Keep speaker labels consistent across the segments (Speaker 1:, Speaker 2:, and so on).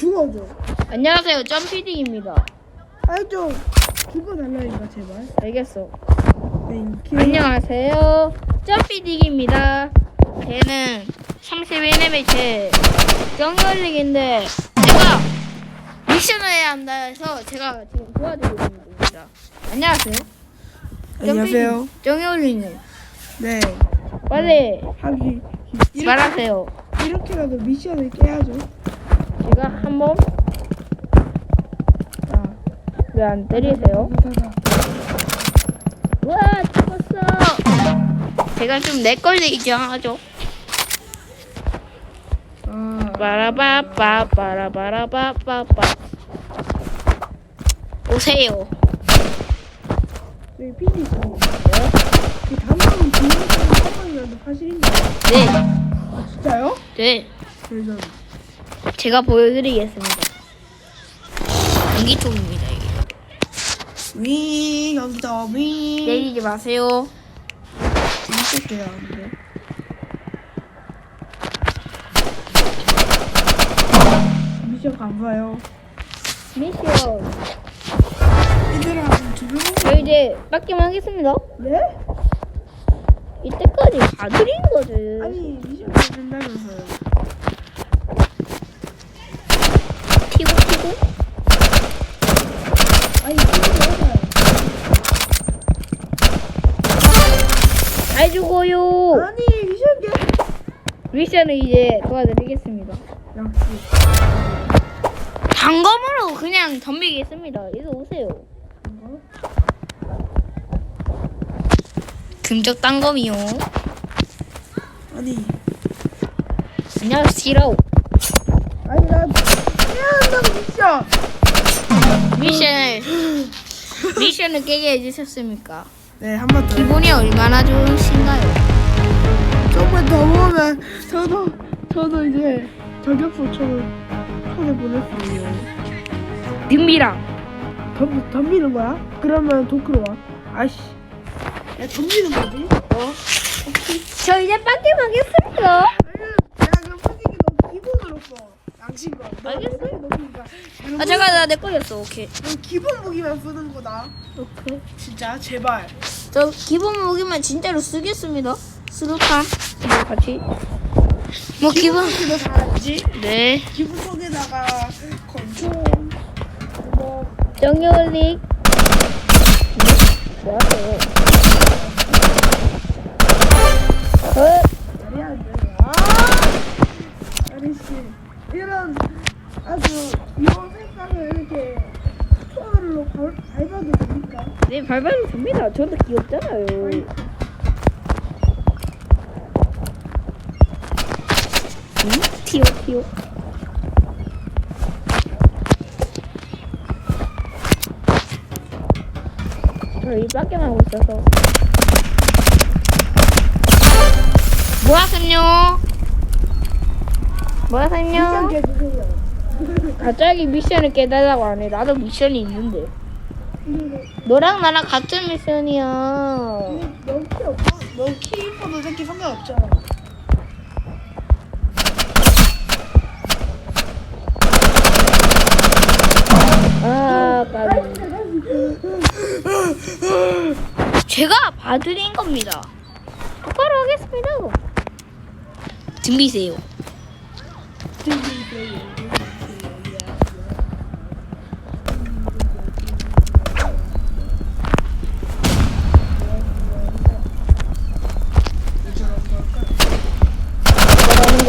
Speaker 1: 죽어줘.
Speaker 2: 안녕하세요, 점피딩입니다.
Speaker 1: 좀 죽어달라니까 제발.
Speaker 2: 알겠어.
Speaker 1: 땡큐.
Speaker 2: 안녕하세요, 점피딩입니다. 걔는 31레벨 제 정글릭인데 제가 미션을 해야 한다 해서 제가 지금 도와드리고 있는 겁니다. 안녕하세요.
Speaker 1: 안녕하세요.
Speaker 2: 정글릭님
Speaker 1: 네.
Speaker 2: 빨리
Speaker 1: 하기 이렇게,
Speaker 2: 말하세요.
Speaker 1: 이렇게라도 미션을 깨야죠.
Speaker 2: 제가 한번 아, 왜안 때리세요? 와 죽었어. 제가 좀 내 걸리죠 하죠.
Speaker 1: 아,
Speaker 2: 빠라바빠 빠라바라바빠빠 오세요.
Speaker 1: 여기 PD 있어요. 이 단방은 비밀번호 한번이라도 사실인가요?
Speaker 2: 네,
Speaker 1: 아 진짜요?
Speaker 2: 네,
Speaker 1: 그래서
Speaker 2: 제가 보여드리겠습니다. 전기총입니다 이게.
Speaker 1: 위 여기다 위.
Speaker 2: 내리지 마세요.
Speaker 1: 재밌을게요. 근데. 미션 감사해요.
Speaker 2: 미션.
Speaker 1: 얘들아
Speaker 2: 저 이제 빡김 하겠습니다.
Speaker 1: 네?
Speaker 2: 이때까지 다 드린 거지.
Speaker 1: 아니 미션 안 된다면서요.
Speaker 2: 튀고 튀고.
Speaker 1: 아니 미션 해봐요.
Speaker 2: 잘 죽어요.
Speaker 1: 아니 미션 개.
Speaker 2: 미션을 이제 도와드리겠습니다.
Speaker 1: 역시.
Speaker 2: 단검으로 그냥 덤비겠습니다. 이리 오세요. 금적 단검이요.
Speaker 1: 아니
Speaker 2: 안녕하세요.
Speaker 1: 아니 나 해야 한다고 미션.
Speaker 2: 미션을 미션을 깨게 해주셨습니까?
Speaker 1: 네 한 번 더.
Speaker 2: 기분이 얼마나 좋으신가요?
Speaker 1: 조금 더 보면 저도 저도 이제 저격수총을 손에 보낼 수 있어요.
Speaker 2: 님비랑
Speaker 1: 덤 덤비는 거야? 그러면 도크로 와. 아이씨. 야 덤비는 거지? 어?
Speaker 2: 저 이제 빡김 하겠습니다.
Speaker 1: 야 그럼 솔직히 너 기본으로 써. 양심껏. 너
Speaker 2: 알겠어.
Speaker 1: 높으니까.
Speaker 2: 아 잠깐 나내 걸렸어. 오케이.
Speaker 1: 너 기본 무기만 쓰는 거다.
Speaker 2: 오케이.
Speaker 1: 진짜 제발.
Speaker 2: 저 기본 무기만 진짜로 쓰겠습니다. 수류탄 이거 같이. 뭐 기본.
Speaker 1: 다 알지?
Speaker 2: 네.
Speaker 1: 기본 속에다가 권총 뭐
Speaker 2: 정열릭. 뭐하세요? 어?
Speaker 1: 말이 안 돼. 아! 아리씨 이런 아주 귀여운 색깔을 이렇게 손으로 밟- 밟아도 됩니까?
Speaker 2: 네 발발이 됩니다. 저도 귀엽잖아요. 응? 티오 티오. 저이 밖에만 하고 있어서. 뭐 하세요? 뭐 하세요?
Speaker 1: 미션 깨주세요.
Speaker 2: 갑자기 미션을 깨달라고 하네. 나도 미션이 있는데. 너랑 나랑 같은 미션이야.
Speaker 1: 너키 없어? 너키 이뻐도 새끼 상관없잖아.
Speaker 2: 아, 까비. 제가 봐드린 겁니다. 똑바로 하겠습니다. 준비세요. 뭐라는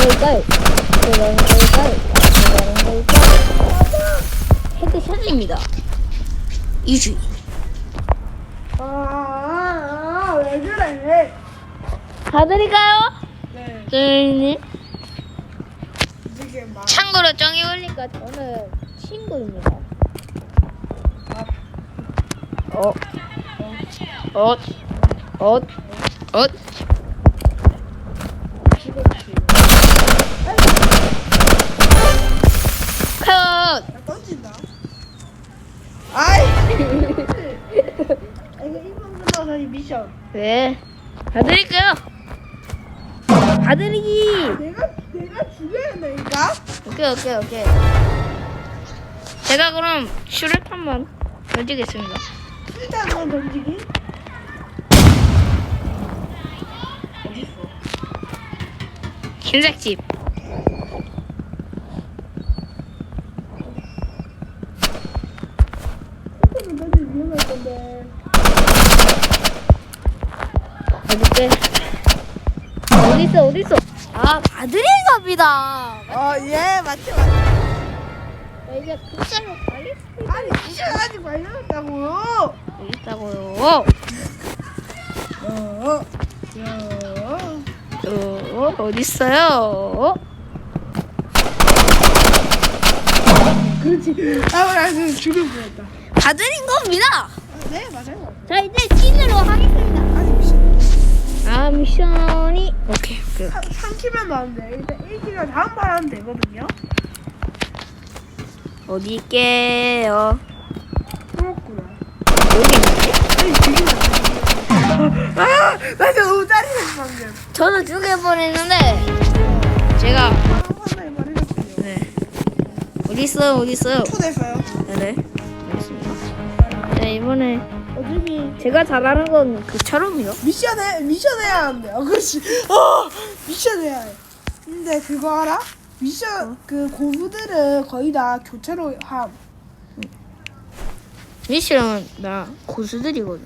Speaker 2: 걸까요? 뭐라는 걸까요? 뭐라는 걸까요? 헤드샷입니다. 유주의.
Speaker 1: 아, 아, 아, 왜 그래?
Speaker 2: 봐드릴까요?
Speaker 1: 네,
Speaker 2: 네.
Speaker 1: 되게 막.
Speaker 2: 참고로 정이 올리니까 저는 친구입니다. 어, 어, 어, 어. 컷.
Speaker 1: 미션.
Speaker 2: 네. 봐드릴까요? 봐드리기.
Speaker 1: 내가, 내가 죽여야 된다니까?
Speaker 2: 오케이, 오케이, 오케이. 제가 그럼 슈레탄만 던지겠습니다.
Speaker 1: 일단 너 던지기.
Speaker 2: 흰색집.
Speaker 1: 이거는 던지 위험할 건데.
Speaker 2: 어딨대? 어딨어, 어딨어? 아, 받으린 겁니다.
Speaker 1: 어, 예, 맞지, 맞지.
Speaker 2: 나 이제 국자로 가겠습니다.
Speaker 1: 아니, 아직 관련했다고요.
Speaker 2: 여기 있다고요.
Speaker 1: 어, 어, 어.
Speaker 2: 어, 어딨어요?
Speaker 1: 그렇지. 아, 나 지금 죽을 뻔했다.
Speaker 2: 받으린 겁니다.
Speaker 1: 아, 네, 맞아요.
Speaker 2: 자, 이제 찐으로 하겠습니다.
Speaker 1: 미션.
Speaker 2: 아, 미션이. 오케이, 오케이.
Speaker 1: 3키면 나는데 일단 1키가 다음 판 하면 되거든요.
Speaker 2: 어디 있게요?
Speaker 1: 그렇구나.
Speaker 2: 여기 있는데?
Speaker 1: 아니, 지금 안 돼. 아, 나 지금 너무 짜증났어, 방금.
Speaker 2: 저도 죽여버렸는데, 제가,
Speaker 1: 한 판에 말해줬어요.
Speaker 2: 네. 어디 있어요, 어디 있어요?
Speaker 1: 초대했어요.
Speaker 2: 네네. 알겠습니다. 네, 이번에 제가 잘하는 건 그처럼이요.
Speaker 1: 미션 해, 미션 해야 하는데. 어, 그렇지. 어, 미션 해야 해. 근데 그거 알아? 미션, 그 고수들은 거의 다 교체로 함.
Speaker 2: 미션은 나 고수들이거든.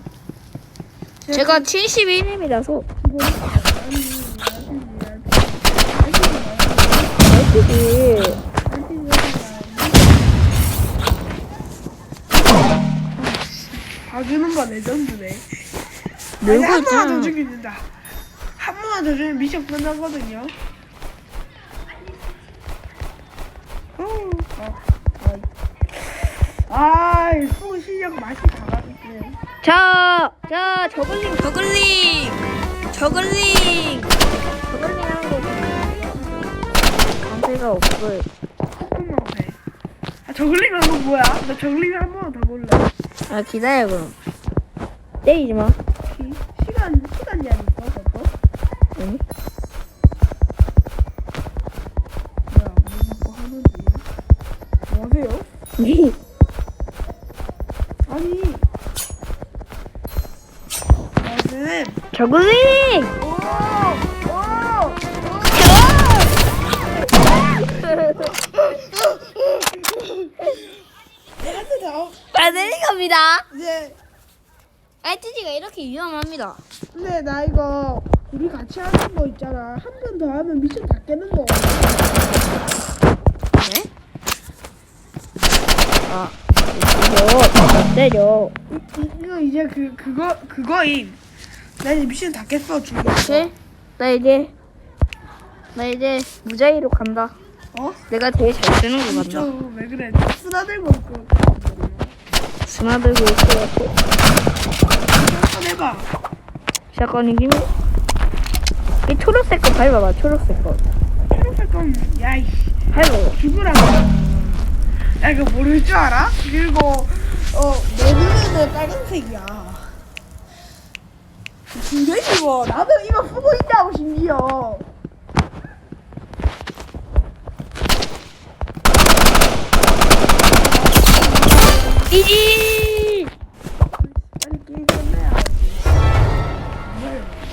Speaker 2: 제가 71입니다서.
Speaker 1: 봐주는 거 레전드네. 아니,
Speaker 2: 놀고
Speaker 1: 한 번만 더. 죽이는다. 한 번만 더 주면 미션 끝나거든요. 어, 어, 어. 아, 소 실력 맛이 다가졌네.
Speaker 2: 자, 자, 저글링, 저글링, 저글링, 저글링 하는 거. 강패가 없어요.
Speaker 1: 조금만 돼. 아, 저글링 한거 뭐야? 나 저글링 한번더 볼래.
Speaker 2: 아, 기다려, 그럼. 때리지 마.
Speaker 1: 시, 시간, 시간 제한 있어, 그거?
Speaker 2: 아니?
Speaker 1: 뭐야, 뭐 자꾸 하는지. 뭐 하세요? 아니. 나는,
Speaker 2: 저글링!
Speaker 1: 다,
Speaker 2: 빠드린 겁니다.
Speaker 1: 이제,
Speaker 2: RTG가 이렇게 위험합니다.
Speaker 1: 근데 나 이거, 우리 같이 하는 거 있잖아. 한 번 더 하면 미션 다 깨는 거.
Speaker 2: 네? 아, 이거 때려.
Speaker 1: 이, 이, 이거 이제 그, 그거, 그거임. 나 이제 미션 다 깼어, 죽여.
Speaker 2: 오케이? 나 이제, 나 이제 무자이로 간다.
Speaker 1: 어?
Speaker 2: 내가 제일 잘 쓰는 거 같다.
Speaker 1: 왜 그래? 쓰나들고 있고.
Speaker 2: 스마 들고 있어갖고.
Speaker 1: 한번 해봐.
Speaker 2: 샷건이 김이. 이 초록색 거 밟아봐, 초록색 거.
Speaker 1: 초록색 건, 야, 이
Speaker 2: 밟아봐.
Speaker 1: 죽으라고. 야, 이거 모를 줄 알아? 그리고, 어, 내 눈에는 빨간색이야. 근데 이거, 나도 이거 쓰고 있다고, 심지어.
Speaker 2: 이지!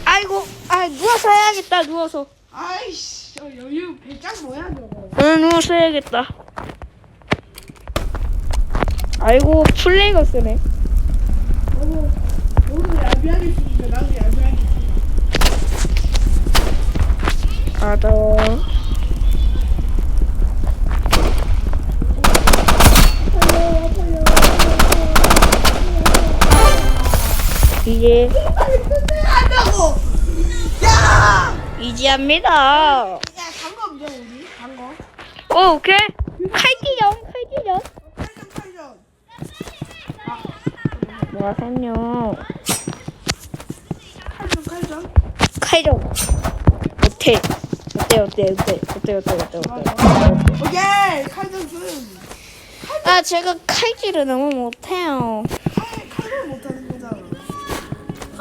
Speaker 2: 아이고, 아, 누워서 해야겠다, 누워서.
Speaker 1: 아이씨, 저 여유 배짱 뭐야, 저거.
Speaker 2: 응, 누워서 해야겠다. 아이고, 플레이가 쓰네.
Speaker 1: 너무, 너무 얄미하게 쓰니까 나도 얄미하게 쓰
Speaker 2: 맞아. 이제
Speaker 1: 끝내야한다고! 야!
Speaker 2: 이지합니다.
Speaker 1: 야, 단거 없죠, 우리? 단거?
Speaker 2: 오, 오케이. 칼기점, 칼기점.
Speaker 1: 팔전, 팔전.
Speaker 2: 뭐가 샀냐?
Speaker 1: 칼전, 칼전.
Speaker 2: 칼점. 어때? 어때, 어때, 어때, 어때, 어때, 어때, 어때?
Speaker 1: 오케이! 칼전 쓴.
Speaker 2: 아, 제가 칼질을 너무 못해요.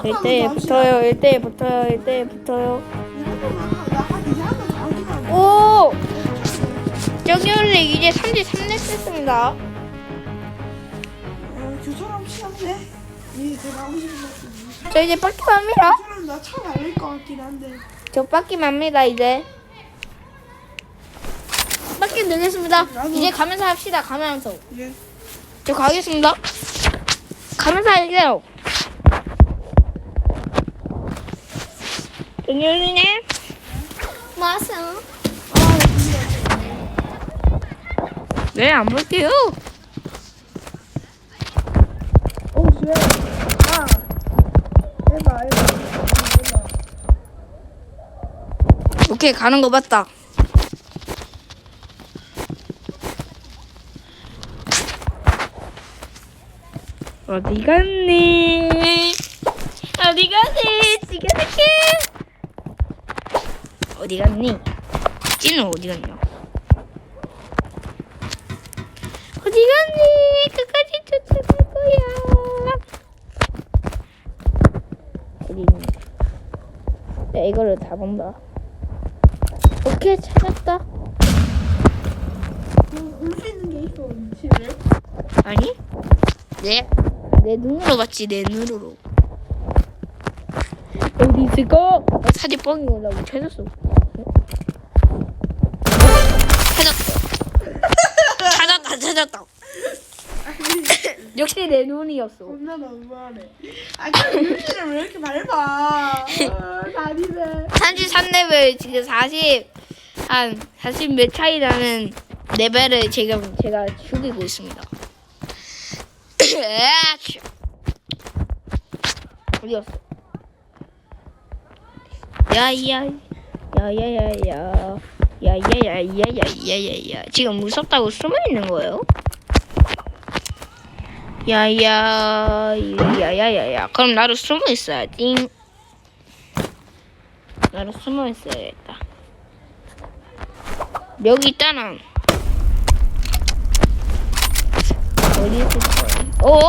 Speaker 2: 1대 붙어요, 1대 붙어요, 1대 붙어요. 오! 정렬리 이제 3대 3대 썼습니다.
Speaker 1: 합시다. 네. 예, 제가 하고 싶은 말씀.
Speaker 2: 저 이제 빡기 맙니다.
Speaker 1: 사람 나차 달릴 것 같긴 한데.
Speaker 2: 저 빡기 맙니다 이제. 빡기 되겠습니다.
Speaker 1: 나도.
Speaker 2: 이제 가면서 합시다. 가면서.
Speaker 1: 예.
Speaker 2: 저 가겠습니다. 가면서 할게요. 정현이네. 왔어.
Speaker 1: 아, 근데
Speaker 2: 네, 안 볼게요.
Speaker 1: 어, 쟤. 아. 해봐, 해봐. 해봐.
Speaker 2: 오케이, 가는 거 봤다. 어디 갔니? 어디 갔니? 지금 이렇게. 어디 갔니? 찌는 어디 갔냐? 어디 갔니? 끝까지 쫓아갈 거야. 어디 있니? 야, 이거를 다 본다. 오케이, 찾았다.
Speaker 1: 올수 있는 게 있어, 집에.
Speaker 2: 아니? 내, 내 눈으로 봤지, 내 눈으로. 어디 있을까? 어, 사진 뻥이고 나못 찾았어. 역시 내 눈이었어.
Speaker 1: 겁나 너무하네. 아, 근데 유리를 왜 이렇게 밟아? 아, 다리네.
Speaker 2: 33레벨 지금 40, 한 40 몇 차이 나는 레벨을 지금 제가 죽이고 있습니다. 어디였어? 야야 야야야야 야야야야야야야 지금 무섭다고 숨어 있는 거예요? 야야 야야야야 그럼 나도 숨어 있어야지. 나도 숨어 있어야겠다. 여기 있잖아. 어디 있을까? 어?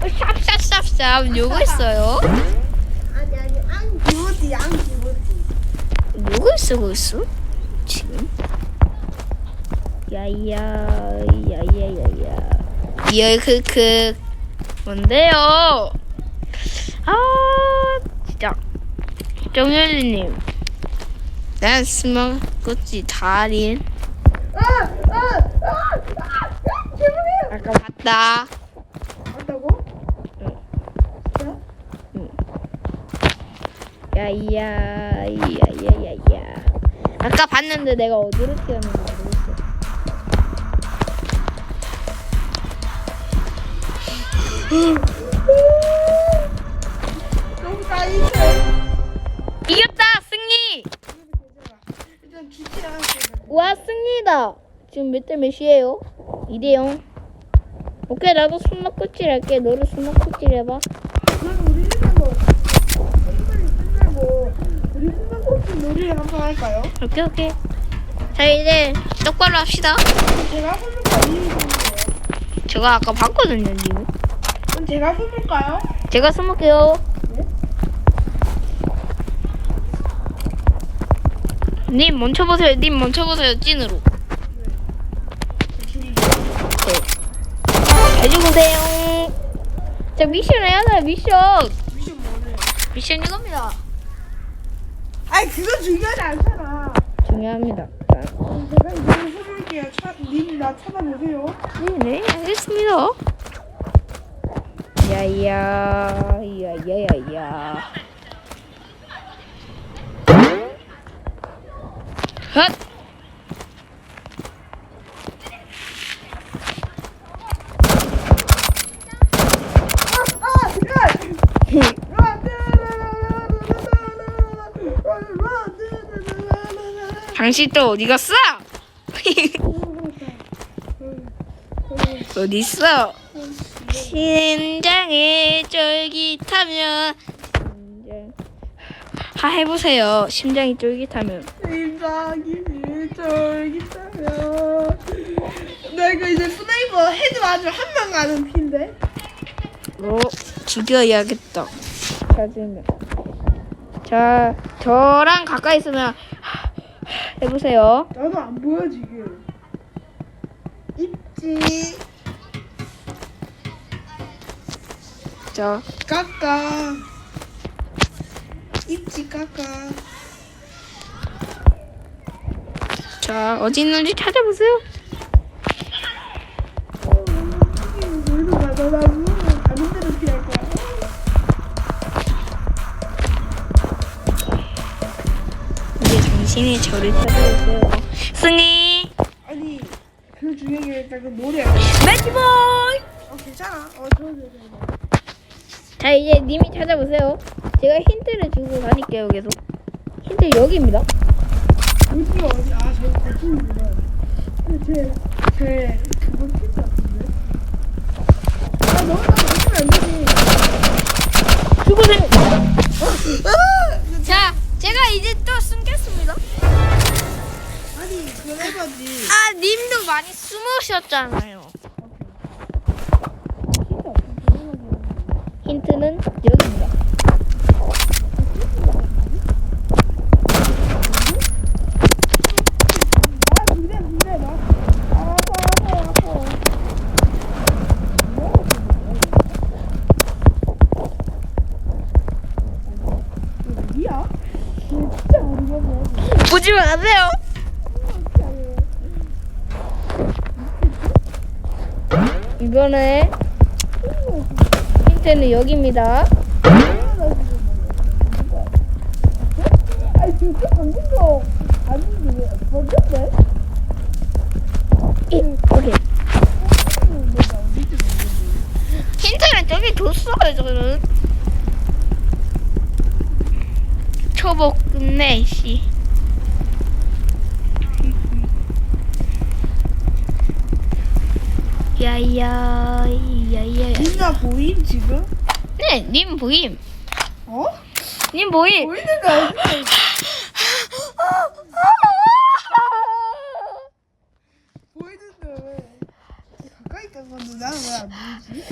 Speaker 2: 샵샵샵샵 누구 있어요?
Speaker 1: 아니, 아니, 안 기모지, 안 기모지.
Speaker 2: 누구 쓰고 있어? 지금? 야야 야야야야 열크크 뭔데요? 아 진짜 정현이님 난 스마트지 달인
Speaker 1: 아, 아, 아, 아.
Speaker 2: 아까 봤다
Speaker 1: 맞다고?
Speaker 2: 응.
Speaker 1: 진짜?
Speaker 2: 야야 야야야야 아까 봤는데 내가 어디로 튀었는지
Speaker 1: 너무 나이스.
Speaker 2: 이겼다 승리. 와 승리다 지금 몇 대 몇이에요? 2대0 오케이 나도 숨막구질 할게 너도 숨막구질 해봐
Speaker 1: 그럼 우리 한번 할까요?
Speaker 2: 오케이 오케이 자 이제 똑바로 합시다
Speaker 1: 제가 해볼까 있는데요.
Speaker 2: 제가 아까 봤거든요 님
Speaker 1: 그럼 제가 해볼까요?
Speaker 2: 제가 숨을게요
Speaker 1: 네?
Speaker 2: 님 멈춰 보세요 님 멈춰 보세요 찐으로
Speaker 1: 줄이.
Speaker 2: 잘 죽으세요 자 미션 해야 돼 미션
Speaker 1: 미션 뭐래?
Speaker 2: 미션 이겁니다
Speaker 1: 아니 그건 중요하지 않잖아.
Speaker 2: 중요합니다
Speaker 1: 그럼 제가 이거. 차, 님나 찾아보세요.
Speaker 2: 네 네 알겠습니다 야야 야야야야 헛. 당신 또 어디 갔어? 어디 있어? 심장이 쫄깃하면 심장 하 해보세요. 심장이 쫄깃하면
Speaker 1: 심장이 쫄깃하며 나 이거 이제 스나이퍼 헤드 맞으면 한명 가는 피인데
Speaker 2: 어 죽여야겠다. 찾으면 자 저랑 가까이 있으면 해보세요.
Speaker 1: 나도 안 보여 지금 있지
Speaker 2: 자,
Speaker 1: 깎아. 입지 깎아.
Speaker 2: 자 어디 있는지 찾아보세요.
Speaker 1: 우리도 가다 나면 다른 데로 피할 거야.
Speaker 2: 이제 당신이 저를 찾아오세요. 승희,
Speaker 1: 아니 그게 일단 그 노래.
Speaker 2: 매치보이.
Speaker 1: 어 괜찮아. 어 좋아 좋아.
Speaker 2: 자 이제 님이 찾아보세요. 제가 힌트를 주고 다닐게요 계속. 힌트 여기입니다.
Speaker 1: 어디가 어디? 아 저기 거친구나. 제제 그거 핀 같은데. 아 너무 너무 안 되지.
Speaker 2: 죽으세요.
Speaker 1: 아!
Speaker 2: 자, 제가 이제 또 숨겠습니다.
Speaker 1: 아니 그래가지.
Speaker 2: 아, 님도 많이 숨으셨잖아요. 힌트는 여기입니다.
Speaker 1: 아 근데 근데 나. 아 아파 아파 아파. 어디야? 진짜 모르겠네.
Speaker 2: 보지 마세요. 이번에 힌트는 여기입니다. 힌트는 저기 줬어요, 저는. 초복 끝내, 씨. 야야,
Speaker 1: 야야야. 누나 보임 지금?
Speaker 2: 네, 님 보임.
Speaker 1: 어?
Speaker 2: 님 보임.
Speaker 1: 보이는 거 아니야? 보이는데 왜? 가까이 가서 누나 왜안 보이지?